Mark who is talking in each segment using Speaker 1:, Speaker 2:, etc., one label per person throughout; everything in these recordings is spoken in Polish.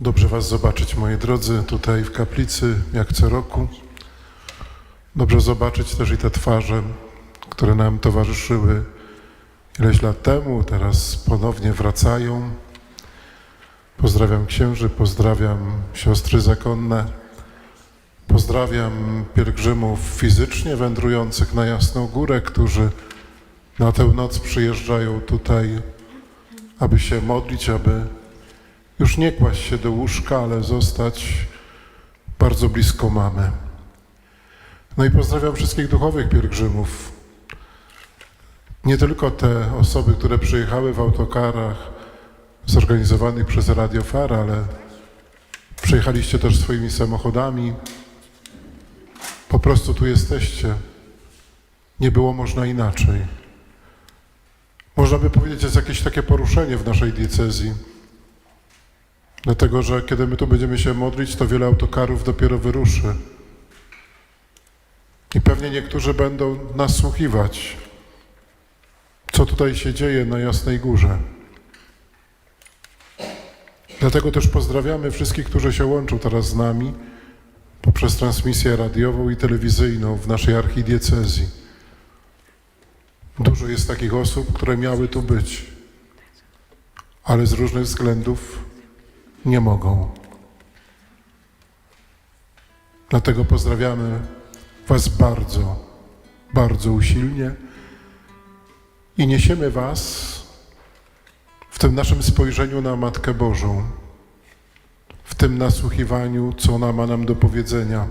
Speaker 1: Dobrze Was zobaczyć, moi drodzy, tutaj w kaplicy, jak co roku. Dobrze zobaczyć też i te twarze, które nam towarzyszyły ileś lat temu, teraz ponownie wracają. Pozdrawiam księży, pozdrawiam siostry zakonne, pozdrawiam pielgrzymów fizycznie wędrujących na Jasną Górę, którzy na tę noc przyjeżdżają tutaj, aby się modlić, aby już nie kłaść się do łóżka, ale zostać bardzo blisko mamy. No i pozdrawiam wszystkich duchowych pielgrzymów. Nie tylko te osoby, które przyjechały w autokarach zorganizowanych przez Radio Far, ale przyjechaliście też swoimi samochodami. Po prostu tu jesteście. Nie było można inaczej. Można by powiedzieć, jest jakieś takie poruszenie w naszej diecezji. Dlatego, że kiedy my tu będziemy się modlić, to wiele autokarów dopiero wyruszy. I pewnie niektórzy będą nasłuchiwać, co tutaj się dzieje na Jasnej Górze. Dlatego też pozdrawiamy wszystkich, którzy się łączą teraz z nami poprzez transmisję radiową i telewizyjną w naszej archidiecezji. Dużo jest takich osób, które miały tu być, ale z różnych względów nie mogą. Dlatego pozdrawiamy Was bardzo, bardzo usilnie i niesiemy Was w tym naszym spojrzeniu na Matkę Bożą, w tym nasłuchiwaniu, co ona ma nam do powiedzenia.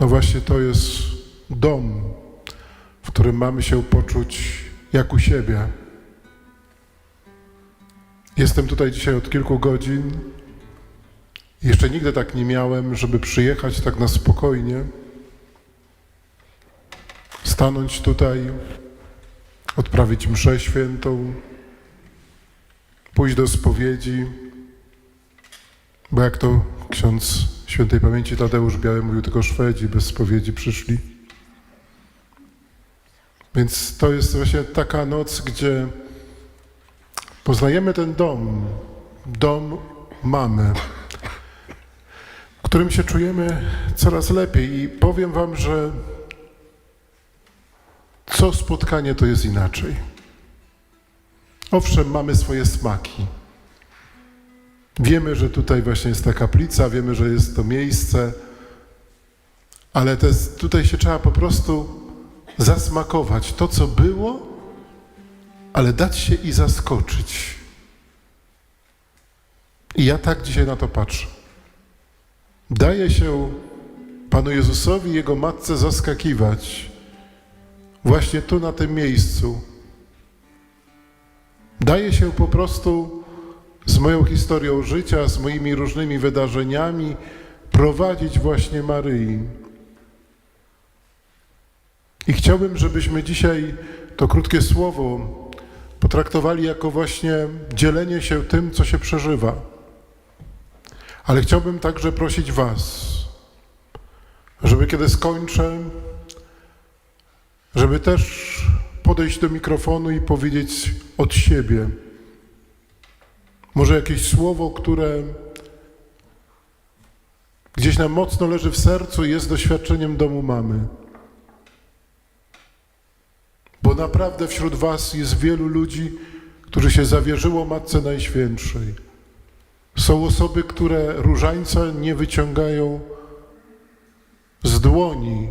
Speaker 1: No właśnie to jest dom, w którym mamy się poczuć jak u siebie. Jestem tutaj dzisiaj od kilku godzin. Jeszcze nigdy tak nie miałem, żeby przyjechać tak na spokojnie, stanąć tutaj, odprawić mszę świętą, pójść do spowiedzi, bo jak to ksiądz świętej pamięci Tadeusz Biały mówił, tylko Szwedzi bez spowiedzi przyszli. Więc to jest właśnie taka noc, gdzie poznajemy ten dom, dom mamy, w którym się czujemy coraz lepiej. I powiem Wam, że co spotkanie to jest inaczej. Owszem, mamy swoje smaki. Wiemy, że tutaj właśnie jest ta kaplica, wiemy, że jest to miejsce, ale to jest, tutaj się trzeba po prostu zasmakować to, co było, ale dać się i zaskoczyć. I ja tak dzisiaj na to patrzę. Daje się Panu Jezusowi i Jego Matce zaskakiwać właśnie tu na tym miejscu. Daje się po prostu z moją historią życia, z moimi różnymi wydarzeniami prowadzić właśnie Maryi. I chciałbym, żebyśmy dzisiaj to krótkie słowo potraktowali jako właśnie dzielenie się tym, co się przeżywa. Ale chciałbym także prosić Was, żeby kiedy skończę, żeby też podejść do mikrofonu i powiedzieć od siebie. Może jakieś słowo, które gdzieś nam mocno leży w sercu i jest doświadczeniem domu mamy. Naprawdę wśród Was jest wielu ludzi, którzy się zawierzyło Matce Najświętszej. Są osoby, które różańca nie wyciągają z dłoni.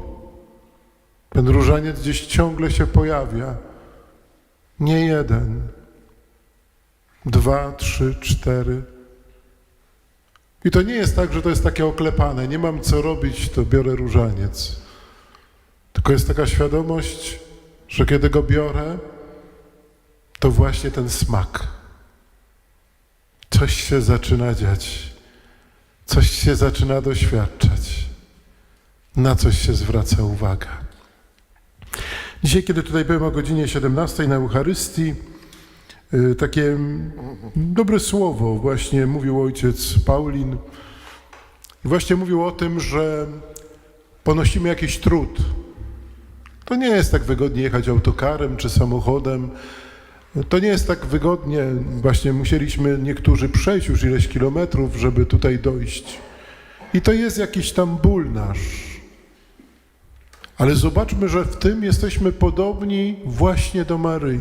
Speaker 1: Ten różaniec gdzieś ciągle się pojawia. Nie jeden, dwa, trzy, cztery. I to nie jest tak, że to jest takie oklepane. Nie mam co robić, to biorę różaniec. Tylko jest taka świadomość, że kiedy go biorę, to właśnie ten smak. Coś się zaczyna dziać, coś się zaczyna doświadczać, na coś się zwraca uwaga. Dzisiaj, kiedy tutaj byłem o godzinie 17 na Eucharystii, y, takie dobre słowo właśnie mówił ojciec Paulin. Właśnie mówił o tym, że ponosimy jakiś trud. To nie jest tak wygodnie jechać autokarem czy samochodem, To nie jest tak wygodnie. Właśnie musieliśmy niektórzy przejść już ileś kilometrów, żeby tutaj dojść. I to jest jakiś tam ból nasz. Ale zobaczmy, że w tym jesteśmy podobni właśnie do Maryi.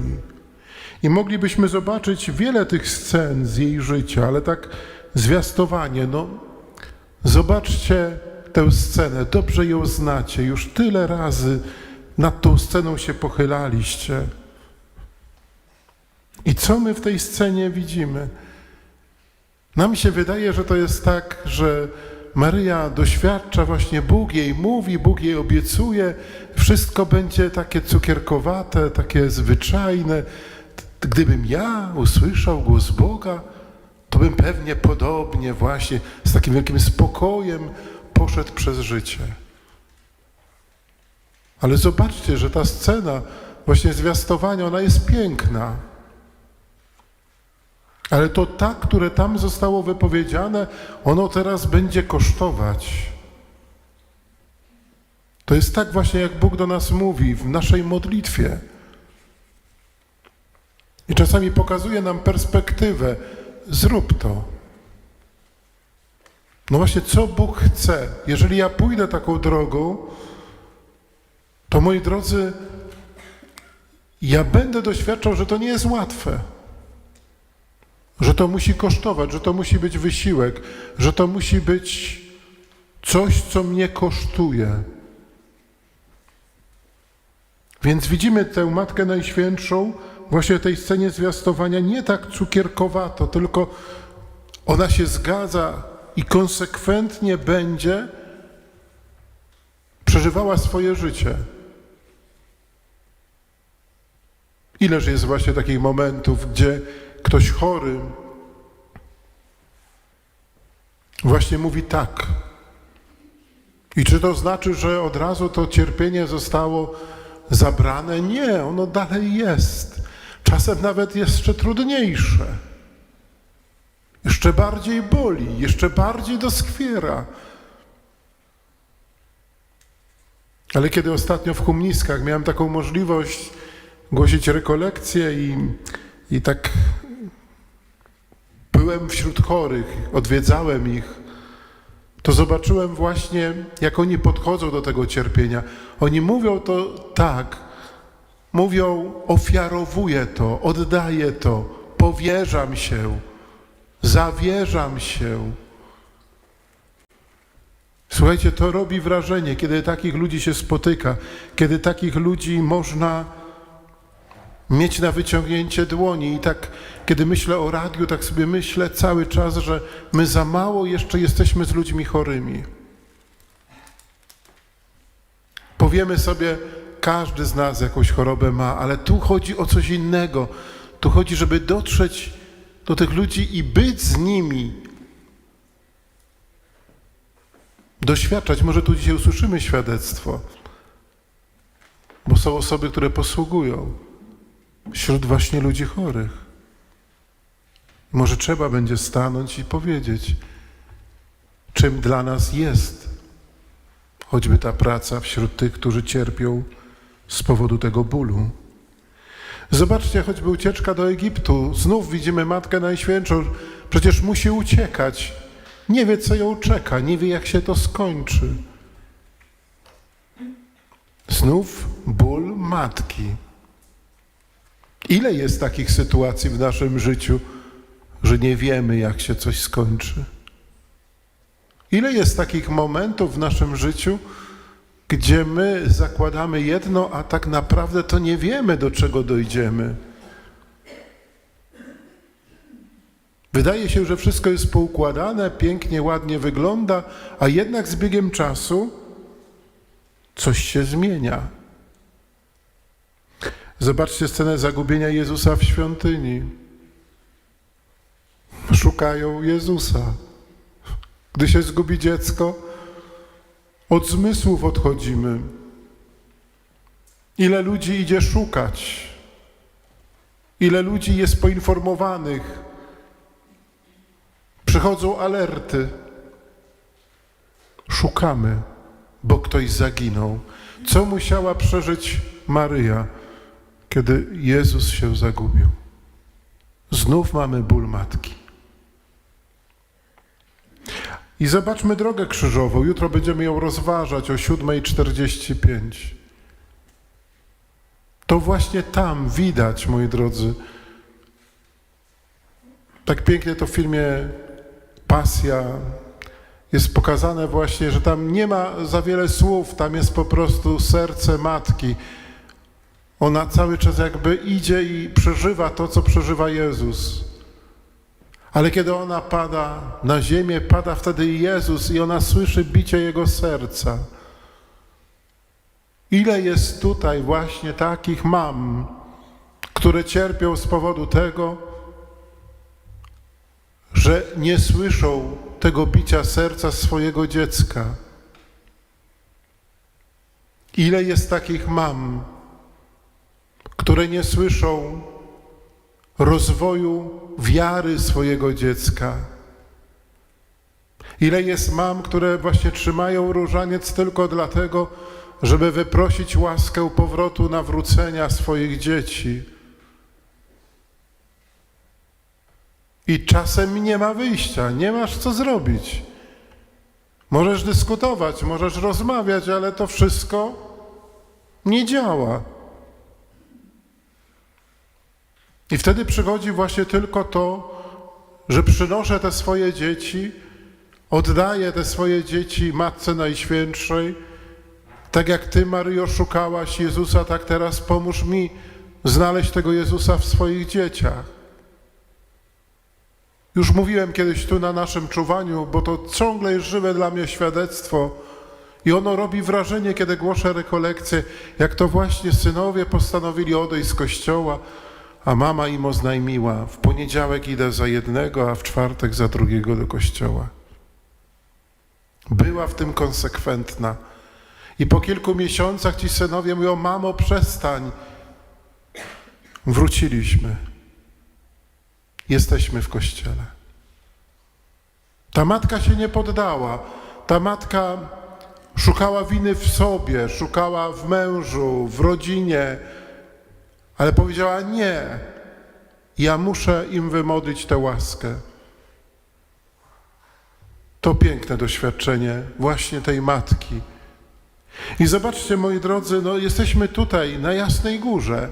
Speaker 1: I moglibyśmy zobaczyć wiele tych scen z jej życia, ale tak zwiastowanie, no zobaczcie tę scenę, dobrze ją znacie, już tyle razy nad tą sceną się pochylaliście. I co my w tej scenie widzimy? Nam się wydaje, że to jest tak, że Maryja doświadcza właśnie Bóg jej mówi, Bóg jej obiecuje, wszystko będzie takie cukierkowate, takie zwyczajne. Gdybym ja usłyszał głos Boga, to bym pewnie podobnie właśnie z takim wielkim spokojem poszedł przez życie. Ale zobaczcie, że ta scena właśnie zwiastowania, ona jest piękna. Ale to tak, które tam zostało wypowiedziane, ono teraz będzie kosztować. To jest tak właśnie, jak Bóg do nas mówi w naszej modlitwie. I czasami pokazuje nam perspektywę. Zrób to. No właśnie, co Bóg chce? Jeżeli ja pójdę taką drogą, to moi drodzy, ja będę doświadczał, że to nie jest łatwe. Że to musi kosztować, że to musi być wysiłek, że to musi być coś, co mnie kosztuje. Więc widzimy tę Matkę Najświętszą właśnie w tej scenie zwiastowania nie tak cukierkowato, tylko ona się zgadza i konsekwentnie będzie przeżywała swoje życie. Ileż jest właśnie takich momentów, gdzie ktoś chory właśnie mówi tak. I czy to znaczy, że od razu to cierpienie zostało zabrane? Nie, ono dalej jest. Czasem nawet jeszcze trudniejsze. Jeszcze bardziej boli, jeszcze bardziej doskwiera. Ale kiedy ostatnio w Humniskach miałem taką możliwość głosić rekolekcje i, i tak byłem wśród chorych, odwiedzałem ich, to zobaczyłem właśnie, jak oni podchodzą do tego cierpienia. Oni mówią to tak, mówią, ofiarowuję to, oddaję to, powierzam się, zawierzam się. Słuchajcie, to robi wrażenie, kiedy takich ludzi się spotyka, kiedy takich ludzi można mieć na wyciągnięcie dłoni. I tak, kiedy myślę o radiu, tak sobie myślę cały czas, że my za mało jeszcze jesteśmy z ludźmi chorymi. Powiemy sobie, każdy z nas jakąś chorobę ma, ale tu chodzi o coś innego. Tu chodzi, żeby dotrzeć do tych ludzi i być z nimi. Doświadczać. Może tu dzisiaj usłyszymy świadectwo, bo są osoby, które posługują wśród właśnie ludzi chorych. Może trzeba będzie stanąć i powiedzieć, czym dla nas jest choćby ta praca wśród tych, którzy cierpią z powodu tego bólu. Zobaczcie, choćby ucieczka do Egiptu. Znów widzimy Matkę Najświętszą. Przecież musi uciekać. Nie wie, co ją czeka, nie wie, jak się to skończy. Znów ból matki. Ile jest takich sytuacji w naszym życiu, że nie wiemy, jak się coś skończy? Ile jest takich momentów w naszym życiu, gdzie my zakładamy jedno, a tak naprawdę to nie wiemy, do czego dojdziemy? Wydaje się, że wszystko jest poukładane, pięknie, ładnie wygląda, a jednak z biegiem czasu coś się zmienia. Zobaczcie scenę zagubienia Jezusa w świątyni. Szukają Jezusa. Gdy się zgubi dziecko, od zmysłów odchodzimy. Ile ludzi idzie szukać? Ile ludzi jest poinformowanych? Przychodzą alerty. Szukamy, bo ktoś zaginął. Co musiała przeżyć Maryja? Kiedy Jezus się zagubił. Znów mamy ból matki. I zobaczmy drogę krzyżową. Jutro będziemy ją rozważać o 7.45. To właśnie tam widać, moi drodzy, tak pięknie to w filmie Pasja jest pokazane właśnie, że tam nie ma za wiele słów, tam jest po prostu serce matki. Ona cały czas jakby idzie i przeżywa to, co przeżywa Jezus. Ale kiedy ona pada na ziemię, pada wtedy Jezus i ona słyszy bicie Jego serca. Ile jest tutaj właśnie takich mam, które cierpią z powodu tego, że nie słyszą tego bicia serca swojego dziecka. Ile jest takich mam, które nie słyszą rozwoju wiary swojego dziecka. Ile jest mam, które właśnie trzymają różaniec tylko dlatego, żeby wyprosić łaskę powrotu nawrócenia swoich dzieci. I czasem nie ma wyjścia, nie masz co zrobić. Możesz dyskutować, możesz rozmawiać, ale to wszystko nie działa. I wtedy przychodzi właśnie tylko to, że przynoszę te swoje dzieci, oddaję te swoje dzieci Matce Najświętszej. Tak jak Ty, Maryjo, szukałaś Jezusa, tak teraz pomóż mi znaleźć tego Jezusa w swoich dzieciach. Już mówiłem kiedyś tu na naszym czuwaniu, bo to ciągle jest żywe dla mnie świadectwo i ono robi wrażenie, kiedy głoszę rekolekcję, jak to właśnie synowie postanowili odejść z kościoła, a mama im oznajmiła, w poniedziałek idę za jednego, a w czwartek za drugiego do kościoła. Była w tym konsekwentna. I po kilku miesiącach ci synowie mówią, mamo przestań. Wróciliśmy. Jesteśmy w kościele. Ta matka się nie poddała. Ta matka szukała winy w sobie, szukała w mężu, w rodzinie, ale powiedziała: Nie, ja muszę im wymodlić tę łaskę. To piękne doświadczenie właśnie tej matki. I zobaczcie, moi drodzy, no jesteśmy tutaj na Jasnej Górze.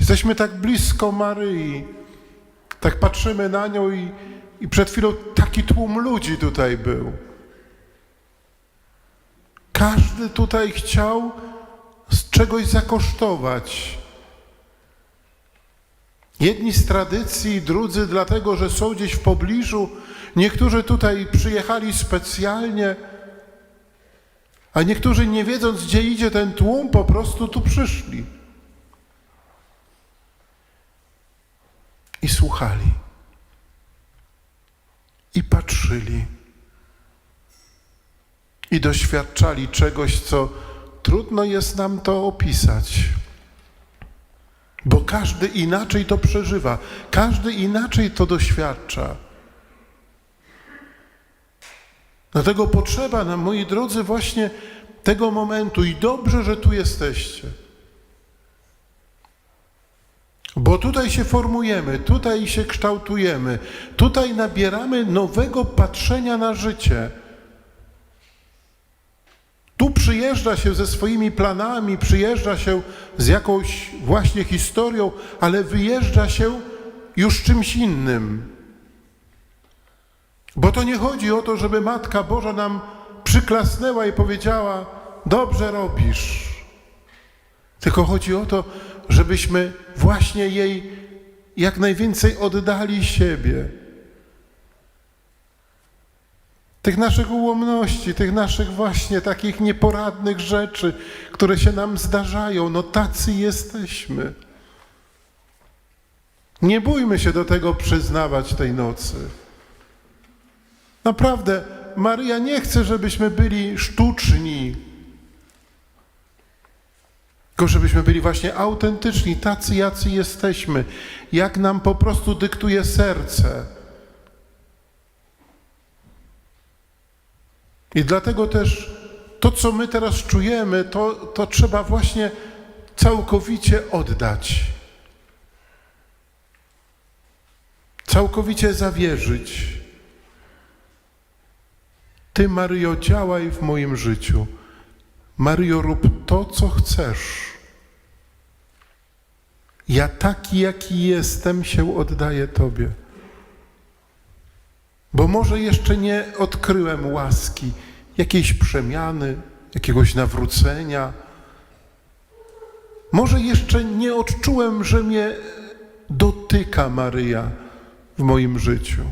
Speaker 1: Jesteśmy tak blisko Maryi. Tak patrzymy na nią i, i przed chwilą taki tłum ludzi tutaj był. Każdy tutaj chciał z czegoś zakosztować. Jedni z tradycji, drudzy dlatego, że są gdzieś w pobliżu. Niektórzy tutaj przyjechali specjalnie, a niektórzy nie wiedząc, gdzie idzie ten tłum, po prostu tu przyszli. I słuchali. I patrzyli. I doświadczali czegoś, co trudno jest nam to opisać. Bo każdy inaczej to przeżywa, każdy inaczej to doświadcza. Dlatego potrzeba nam, moi drodzy, właśnie tego momentu i dobrze, że tu jesteście. Bo tutaj się formujemy, tutaj się kształtujemy, tutaj nabieramy nowego patrzenia na życie. Tu przyjeżdża się ze swoimi planami, przyjeżdża się z jakąś właśnie historią, ale wyjeżdża się już czymś innym. Bo to nie chodzi o to, żeby Matka Boża nam przyklasnęła i powiedziała: Dobrze robisz. Tylko chodzi o to, żebyśmy właśnie jej jak najwięcej oddali siebie. Tych naszych ułomności, tych naszych właśnie takich nieporadnych rzeczy, które się nam zdarzają, no tacy jesteśmy. Nie bójmy się do tego przyznawać tej nocy. Naprawdę, Maryja nie chce, żebyśmy byli sztuczni, tylko żebyśmy byli właśnie autentyczni, tacy, jacy jesteśmy, jak nam po prostu dyktuje serce. I dlatego też to, co my teraz czujemy, to, to trzeba właśnie całkowicie oddać. Całkowicie zawierzyć. Ty, Mario, działaj w moim życiu. Mario, rób to, co chcesz. Ja taki, jaki jestem, się oddaję Tobie. Bo może jeszcze nie odkryłem łaski jakiejś przemiany, jakiegoś nawrócenia. Może jeszcze nie odczułem, że mnie dotyka Maryja w moim życiu.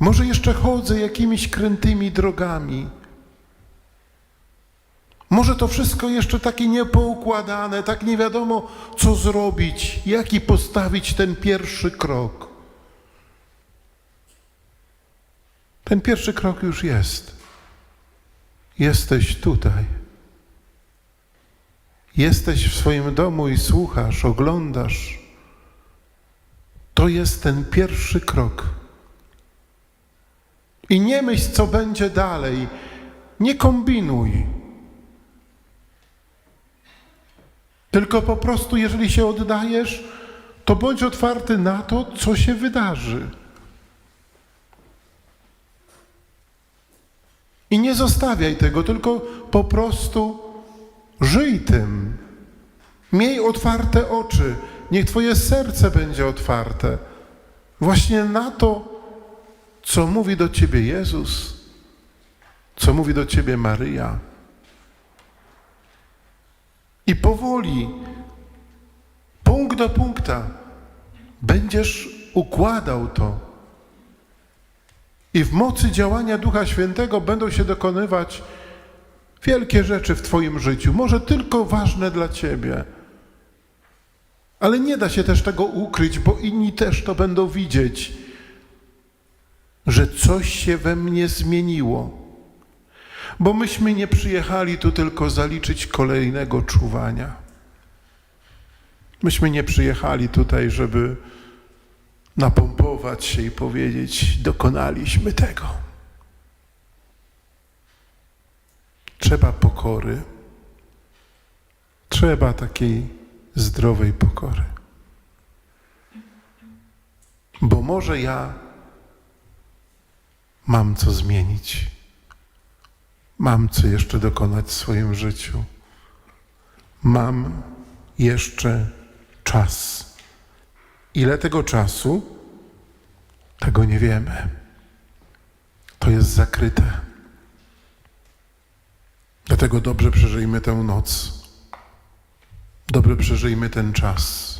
Speaker 1: Może jeszcze chodzę jakimiś krętymi drogami. Może to wszystko jeszcze takie niepoukładane, tak nie wiadomo, co zrobić, jaki postawić ten pierwszy krok. Ten pierwszy krok już jest. Jesteś tutaj. Jesteś w swoim domu i słuchasz, oglądasz. To jest ten pierwszy krok. I nie myśl, co będzie dalej. Nie kombinuj. Tylko po prostu, jeżeli się oddajesz, to bądź otwarty na to, co się wydarzy. I nie zostawiaj tego, tylko po prostu żyj tym. Miej otwarte oczy, niech Twoje serce będzie otwarte właśnie na to, co mówi do Ciebie Jezus, co mówi do Ciebie Maryja. I powoli, punkt do punkta, będziesz układał to. I w mocy działania Ducha Świętego będą się dokonywać wielkie rzeczy w Twoim życiu, może tylko ważne dla Ciebie. Ale nie da się też tego ukryć, bo inni też to będą widzieć, że coś się we mnie zmieniło. Bo myśmy nie przyjechali tu tylko zaliczyć kolejnego czuwania. Myśmy nie przyjechali tutaj, żeby napompować się i powiedzieć: Dokonaliśmy tego. Trzeba pokory, trzeba takiej zdrowej pokory. Bo może ja mam co zmienić, mam co jeszcze dokonać w swoim życiu, mam jeszcze czas. Ile tego czasu? Tego nie wiemy. To jest zakryte. Dlatego dobrze przeżyjmy tę noc. Dobrze przeżyjmy ten czas.